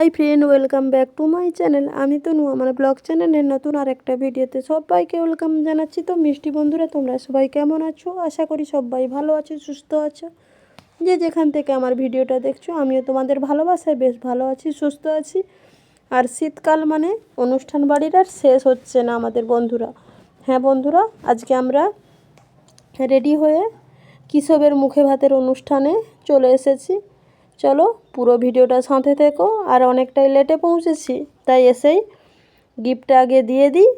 Hi friend welcome back to my channel আমি তো নু আমার ব্লগ চ্যানেলের নতুন আর একটা ভিডিওতে সবাইকে ওয়েলকাম জানাচ্ছি। তো মিষ্টি বন্ধুরা, তোমরা সবাই কেমন আছো? আশা করি সবাই ভালো আছো, সুস্থ আছো। যে যেখান থেকে আমার ভিডিওটা দেখছ, আমিও তোমাদের ভালোবাসায় বেশ ভালো আছি, সুস্থ আছি। আর শীতকাল মানে অনুষ্ঠান বাড়ির আর শেষ হচ্ছে না আমাদের বন্ধুরা। হ্যাঁ বন্ধুরা, আজকে আমরা রেডি হয়ে কিশোরের মুখে ভাতের অনুষ্ঠানে চলে এসেছি। চলো পুরো ভিডিওটা সাথে থেকো, আর অনেকটাই লেটে পৌঁছেছি, তাই এসেই গিফটটা আগে দিয়ে দিই।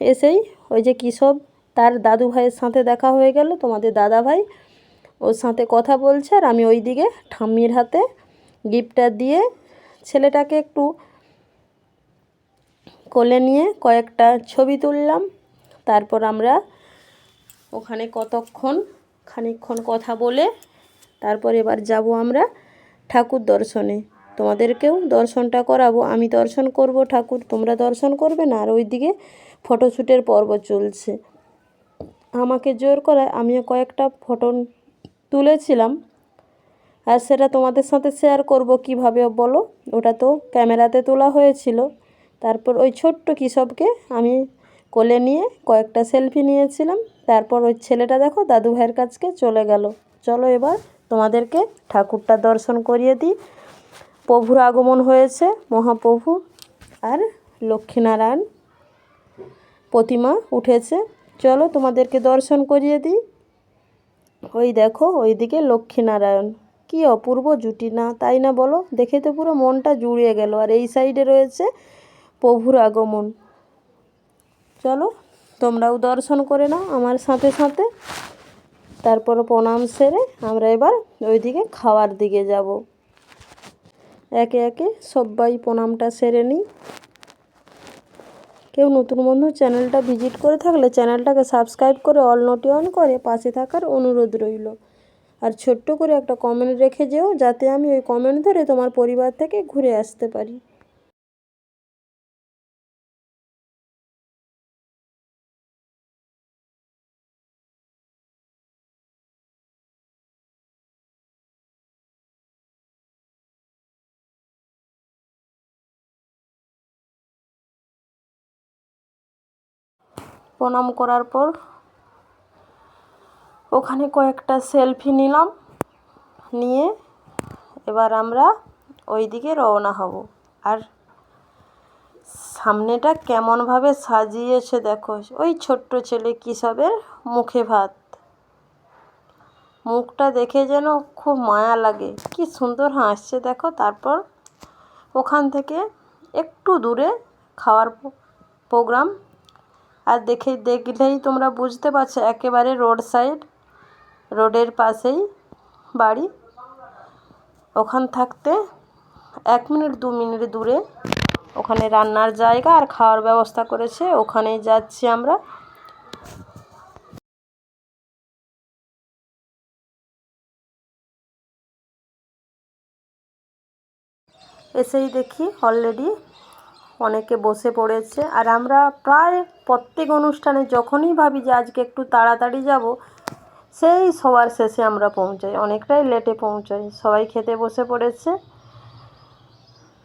এসেই ওই যে কিশোর, তার দাদু ভাইয়ের সাথে দেখা হয়ে গেল, তোমাদের দাদা ভাই। ওর সাথে কথা বলছে, আর আমি ওই দিকে ঠাম্মির হাতে গিফটটা দিয়ে ছেলেটাকে একটু কোলে নিয়ে কয়েকটা ছবি তুললাম। তারপর আমরা ওখানে কতক্ষণ, খানিকক্ষণ কথা বলে তারপর এবার যাব আমরা ঠাকুর দর্শনে। তোমাদেরকেও দর্শনটা করাবো, আমি দর্শন করব ঠাকুর, তোমরা দর্শন করবে না? আর ওইদিকে ফটোশ্যুটের পর্ব চলছে। আমাকে জোর করায় আমিও কয়েকটা ফটো তুলেছিলাম। আর সেটা তোমাদের সাথে শেয়ার করব কীভাবে বলো? ওটা তো ক্যামেরাতে তোলা হয়েছিল। তারপর ওই ছোট্ট কিসবকে আমি কোলে নিয়ে কয়েকটা সেলফি নিয়েছিলাম। তারপর ওই ছেলেটা দেখো দাদু ভাইয়ের কাছকে চলে গেল। চলো এবার তোমাদেরকে ঠাকুরটা দর্শন করিয়ে দিই। প্রভুর আগমন হয়েছে, মহাপ্রভু আর লক্ষ্মীনারায়ণ প্রতিমা উঠেছে। চলো তোমাদেরকে দর্শন করিয়ে দিই। ওই দেখো, ওইদিকে লক্ষ্মীনারায়ণ। কি অপূর্ব জুটি না, তাই না বলো? দেখে তো পুরো মনটা জুড়িয়ে গেল। আর এই সাইডে রয়েছে প্রভুর আগমন। চলো, তোমরাও দর্শন করে নাও আমার সাথে সাথে। তারপর প্রণাম সেরে আমরা এবার ওইদিকে খাওয়ার দিকে যাব। একে একে সবাই প্রণামটা সেরে নিই। কেউ নতুন বন্ধু চ্যানেলটা ভিজিট করে থাকলে চ্যানেলটাকে সাবস্ক্রাইব করে অল নোটি অন করে পাশে থাকার অনুরোধ রইল। আর ছোট্ট করে একটা কমেন্ট রেখে যেও, যাতে আমি ওই কমেন্ট ধরে তোমার পরিবার থেকে ঘুরে আসতে পারি। প্রণাম করার পর ওখানে কয়েকটা সেলফি নিলাম, নিয়ে এবার আমরা ওই দিকে রওনা হব। আর সামনেটা কেমনভাবে সাজিয়েছে দেখো, ওই ছোট্ট ছেলে কিসবের? মুখে ভাত। মুখটা দেখে যেন খুব মায়া লাগে। কি সুন্দর হাসছে দেখো, তারপর ওখান থেকে একটু দূরে খাওয়ার প্রোগ্রাম আর দেখে, দেখলেই তোমরা বুঝতে পারছ, একেবারে রোড সাইড, রোডের পাশেই বাড়ি। ওখান থাকতে এক মিনিট, দু মিনিট দূরে ওখানে রান্নার জায়গা আর খাওয়ার ব্যবস্থা করেছে। ওখানেই যাচ্ছি আমরা। এসেই দেখি অলরেডি অনেকে বসে পড়েছে। আর আমরা প্রায় প্রত্যেক অনুষ্ঠানে যখনই ভাবি যে আজকে একটু তাড়াতাড়ি যাব, সেই সবার শেষে আমরা পৌঁছাই। অনেকটাই লেটে পৌঁছাই। সবাই খেতে বসে পড়েছে।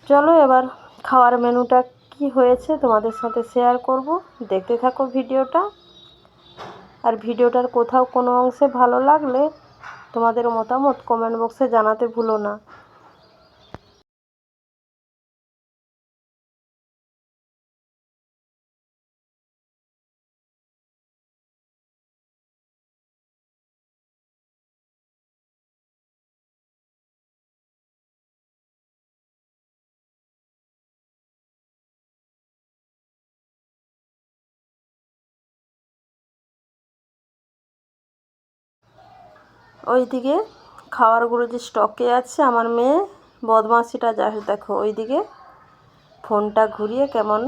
চলো এবার খাওয়ার মেনুটা কি হয়েছে তোমাদের সাথে শেয়ার করব। দেখতে থাকো ভিডিওটা। আর ভিডিওটার কোথাও কোনো অংশে ভালো লাগলে তোমাদের মতামত কমেন্ট বক্সে জানাতে ভুলো না। ওইদিকে খাবারগুলো যে স্টকে আছে, আমার মেয়ে বদমাসিটা যা দেখো, ওইদিকে ফোনটা ঘুরিয়ে কেমন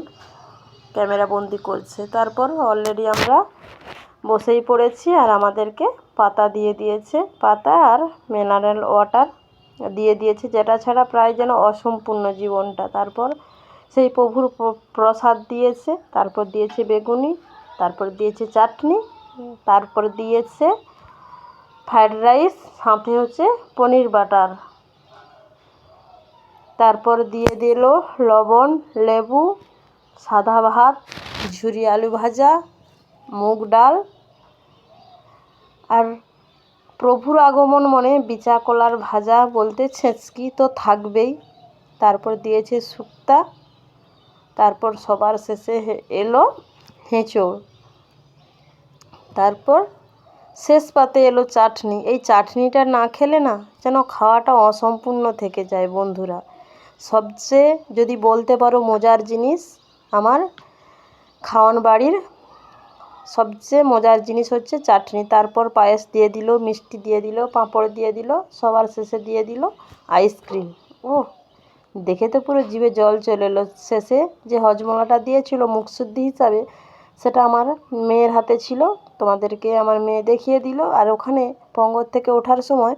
ক্যামেরা বন্দি করছে। তারপর অলরেডি আমরা বসেই পড়েছি আর আমাদেরকে পাতা দিয়ে দিয়েছে। পাতা আর মিনারেল ওয়াটার দিয়ে দিয়েছে, যেটা ছাড়া প্রায় যেন অসম্পূর্ণ জীবনটা। তারপর সেই প্রভুর প্রসাদ দিয়েছে, তারপর দিয়েছে বেগুনি, তারপর দিয়েছে চাটনি, তারপর দিয়েছে ফ্রায়েড রাইস, সাথে হচ্ছে পনির বাটার। তারপর দিয়ে দিল লবণ, লেবু, সাদা ভাত, ঝুরি আলু ভাজা, মুগ ডাল। আর প্রভুর আগমন মনে বিচা কলার ভাজা বলতে ছেঁচকি তো থাকবেই। তারপর দিয়েছে শুক্তা। তারপর সবার শেষে এলো হেঁচড়। তারপর শেষ পাতে এলো চাটনি। এই চাটনিটা না খেলে না যেন খাওয়াটা অসম্পূর্ণ থেকে যায় বন্ধুরা। সবচেয়ে যদি বলতে পারো মজার জিনিস আমার খাওয়ান বাড়ির, সবচেয়ে মজার জিনিস হচ্ছে চাটনি। তারপর পায়েস দিয়ে দিল, মিষ্টি দিয়ে দিল, পাঁপড় দিয়ে দিল, সবার শেষে দিয়ে দিল আইসক্রিম। ও দেখে তো পুরো জিভে জল চলে এলো শেষে। যে হজমলাটা দিয়েছিল মুখশুদ্ধি হিসাবে সেটা আমার মেয়ের হাতে ছিল। তোমাদেরকে আমার মেয়ে দেখিয়ে দিল। আর ওখানে পঙ্গর থেকে ওঠার সময়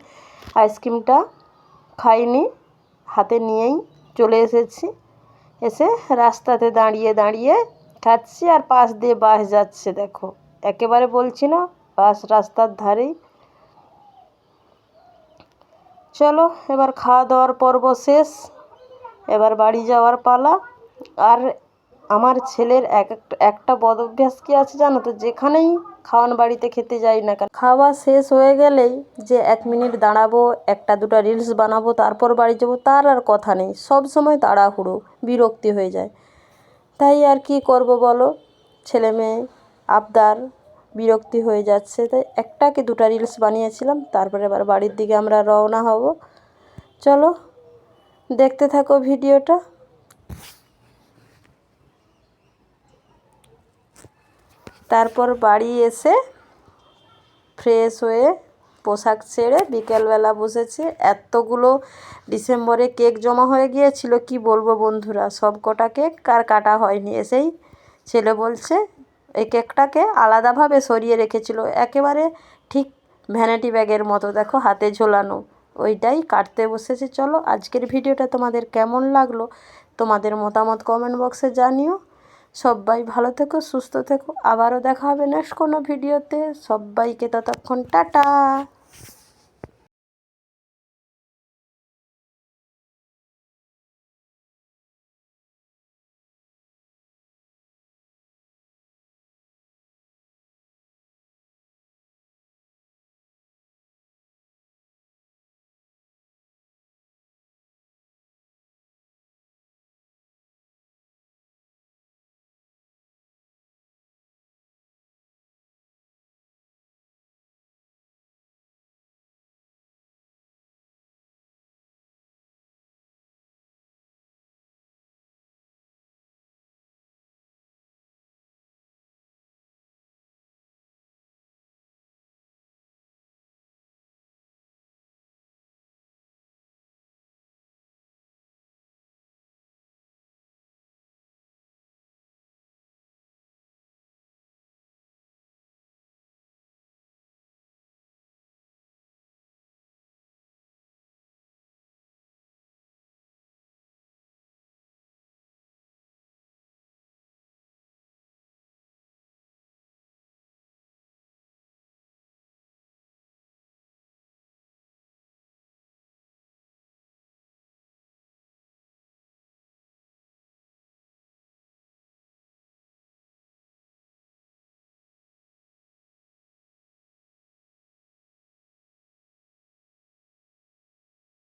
আইসক্রিমটা খাইনি। হাতে নিয়েই চলে এসেছি। এসে রাস্তাতে দাঁড়িয়ে দাঁড়িয়ে খাচ্ছি আর পাশ দিয়ে বাস যাচ্ছে, দেখো। একেবারে বলছি না, বাস রাস্তার ধারেই। চলো, এবার খাওয়া দাওয়ার পর্ব শেষ। এবার বাড়ি যাওয়ার পালা। আর আমার ছেলের এক একটা বদ অভ্যাস কী আছে জানো তো? যেখানেই খাওয়ান বাড়িতে খেতে যাই না কেন। খাওয়া শেষ হয়ে গেলেই যে এক মিনিট দাঁড়াবো, একটা, দুটো রিলস বানাবো, তারপর বাড়ি যাব, তার আর কথা নেই। সব সময় তাড়াহুড়ো, বিরক্তি হয়ে যায়। তাই আর কি করব বলো? ছেলে মেয়ে, আবদার, বিরক্তি হয়ে যাচ্ছে। তাই একটা কি দুটো রিলস বানিয়েছিলাম, তারপরে এবার বাড়ির দিকে আমরা রওনা হব। চলো, দেখতে থাকো ভিডিওটা। তারপর বাড়ি এসে ফ্রেশ হয়ে পোশাক ছেড়ে বিকেলবেলা বসেছি। এতগুলো ডিসেম্বরে কেক জমা হয়ে গিয়েছিল, কি বলব বন্ধুরা? সব কটা কেক কার কাটা হয়নি। এসেই ছেলে বলছে, এই কেকটাকে আলাদাভাবে সরিয়ে রেখেছিল। একেবারে ঠিক ভ্যানিটি ব্যাগের মতো, দেখো হাতে ঝোলানো। ওইটাই কাটতে বসেছে। চলো আজকের ভিডিওটা তোমাদের কেমন লাগল? তোমাদের মতামত কমেন্ট বক্সে জানিও। সবাই ভালো থেকো সুস্থ থেকো। আবারও দেখা হবে নেক্সট কোনো ভিডিওতে সবাইকে ততক্ষণ টাটা।